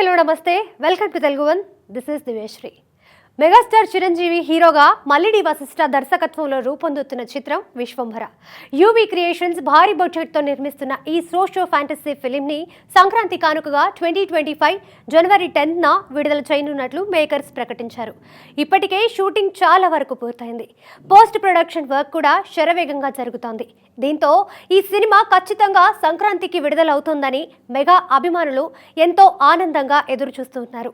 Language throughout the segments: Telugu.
హలో నమస్తే. Welcome to Telugu one. This is దివేశ్రీ megastar Chiranjeevi హీరోగా మల్లిడి వశిష్ట దర్శకత్వంలో రూపొందుతున్న చిత్రం విశ్వంభర. యూవీ క్రియేషన్స్ భారీ బడ్జెట్తో నిర్మిస్తున్న ఈ సోషో ఫ్యాంటసీ ఫిలింని సంక్రాంతి కానుకగా ట్వంటీ ట్వంటీ ఫైవ్ జనవరి టెన్త్న విడుదల చేయనున్నట్లు మేకర్స్ ప్రకటించారు. ఇప్పటికే షూటింగ్ చాలా వరకు పూర్తయింది. పోస్ట్ ప్రొడక్షన్ వర్క్ కూడా శరవేగంగా జరుగుతోంది. దీంతో ఈ సినిమా ఖచ్చితంగా సంక్రాంతికి విడుదలవుతోందని మెగా అభిమానులు ఎంతో ఆనందంగా ఎదురుచూస్తున్నారు.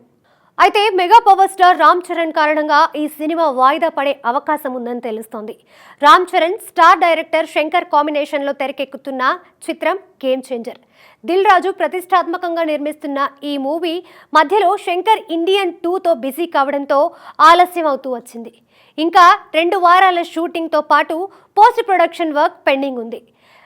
అయితే mega power star Ram Charan కారణంగా ఈ సినిమా వాయిదా పడే అవకాశం ఉందని తెలుస్తోంది. రామ్ చరణ్ స్టార్ డైరెక్టర్ శంకర్ కాంబినేషన్లో తెరకెక్కుతున్న చిత్రం గేమ్ చేంజర్ దిల్ రాజు ప్రతిష్టాత్మకంగా నిర్మిస్తున్న ఈ మూవీ మధ్యలో శంకర్ ఇండియన్ టూతో బిజీ కావడంతో ఆలస్యం అవుతూ వచ్చింది. ఇంకా రెండు వారాల షూటింగ్తో పాటు పోస్ట్ ప్రొడక్షన్ వర్క్ పెండింగ్ ఉంది.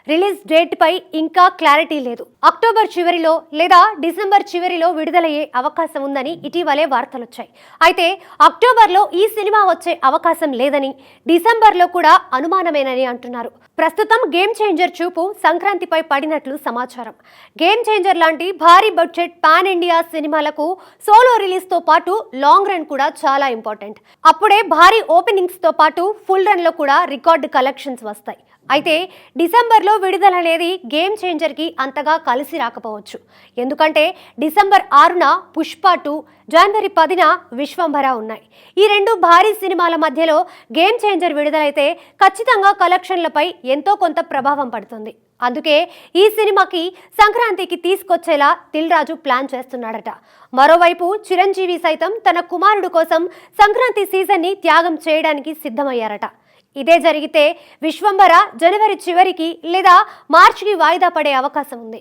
రిలీజ్ డేట్ పై ఇంకా క్లారిటీ లేదు. అక్టోబర్ చివరిలో లేదా డిసెంబర్ చివరిలో విడుదలయ్యే అవకాశం ఉందని ఇటీవలే వార్తలొచ్చాయి. అయితే అక్టోబర్లో ఈ సినిమా వచ్చే అవకాశం లేదని డిసెంబర్లో కూడా అనుమానమేనని అంటున్నారు. ప్రస్తుతం గేమ్ చేంజర్ చూపు సంక్రాంతిపై పడినట్లు సమాచారం. గేమ్ చేంజర్ లాంటి భారీ బడ్జెట్ పాన్ ఇండియా సినిమాలకు సోలో రిలీజ్తో పాటు లాంగ్ రన్ కూడా చాలా ఇంపార్టెంట్. అప్పుడే భారీ ఓపెనింగ్స్తో పాటు ఫుల్ రన్లో కూడా రికార్డు కలెక్షన్స్ వస్తాయి. అయితే డిసెంబర్లో విడుదల అనేది గేమ్ చేంజర్కి అంతగా కలిసి రాకపోవచ్చు. ఎందుకంటే డిసెంబర్ ఆరున పుష్ప టూ జనవరి పదిన విశ్వంభర ఉన్నాయి. ఈ రెండు భారీ సినిమాల మధ్యలో గేమ్ చేంజర్ విడుదలైతే ఖచ్చితంగా కలెక్షన్లపై ఎంతో కొంత ప్రభావం పడుతుంది. అందుకే ఈ సినిమాకి సంక్రాంతికి తీసుకొచ్చేలా దిల్ రాజు ప్లాన్ చేస్తున్నాడట. మరోవైపు చిరంజీవి సైతం తన కుమారుడు కోసం సంక్రాంతి సీజన్ని త్యాగం చేయడానికి సిద్ధమయ్యారట. ఇదే జరిగితే విశ్వంభర జనవరి చివరికి లేదా మార్చికి వాయిదా పడే అవకాశం ఉంది.